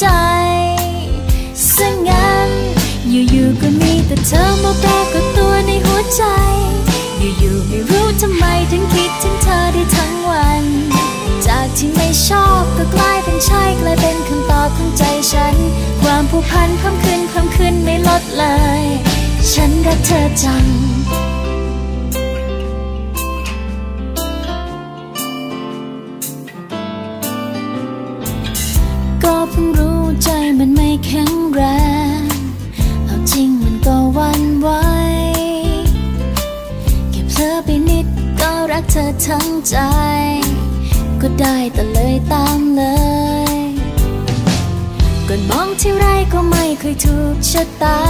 ใจซะงั้น อยู่ๆก็มีแต่เธอมาปรากฏตัวในหัวใจ อยู่ๆไม่รู้ทำไมถึงคิดถึงเธอได้ทั้งวัน จากที่ไม่ชอบก็กลายเป็นใช่กลายเป็นคำตอบของใจฉัน ความผูกพันเพิ่มขึ้นเพิ่มขึ้นไม่ลดเลย ฉันรักเธอจัง แข็งแรง เอาจริงมันก็วันไหวแค่เพลอไปนิดก็รักเธอทั้งใจ ก็ได้แต่เลยตามเลยก่อนมองที่ไรก็ไม่เคยถูกชะตา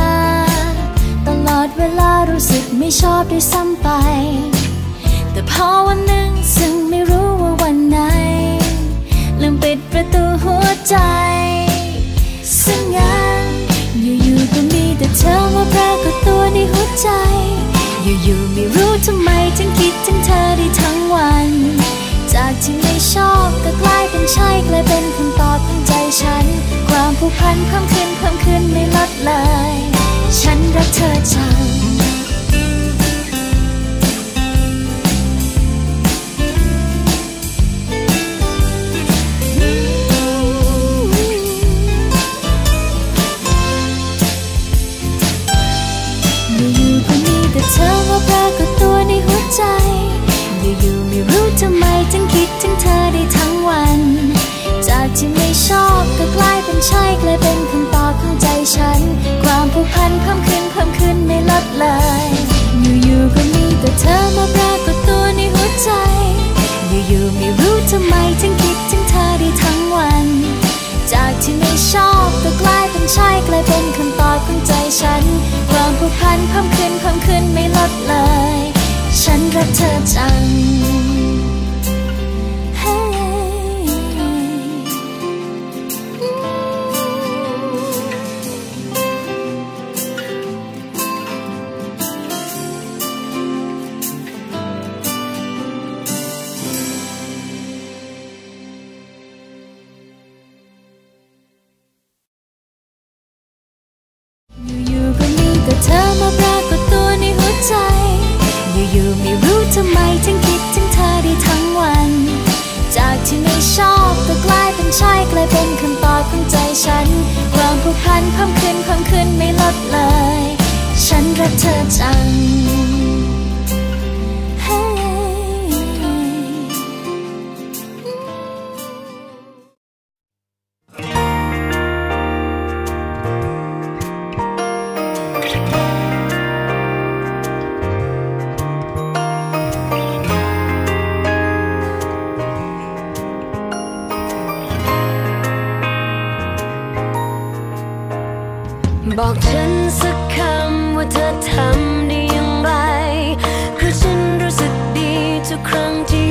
ตลอดเวลารู้สึกไม่ชอบด้วยซ้ำไป แต่พอวันหนึ่งซึ่งไม่รู้ว่าวันไหนลืมปิดประตูหัวใจ ใจ อยู่ๆไม่รู้ทำไมถึงคิดถึงเธอได้ทั้งวัน จากที่ไม่ชอบก็กลายเป็นใช่กลายเป็นคำตอบของใจฉัน ความผูกพันเพิ่มขึ้นเพิ่มขึ้น ไม่ชอบก็กลายเป็นใช่กลายเป็นคำตอบของใจฉัน ความผูกพันเพิ่มขึ้นเพิ่มขึ้นไม่ลดเลย ฉันรักเธอจัง เพิ่มขึ้นเพิ่มขึ้นไม่ลดเลย ฉันรักเธอจัง บอกฉันสักคำว่าเธอทำได้อย่างไรเพราะฉันรู้สึกดีทุกครั้งที่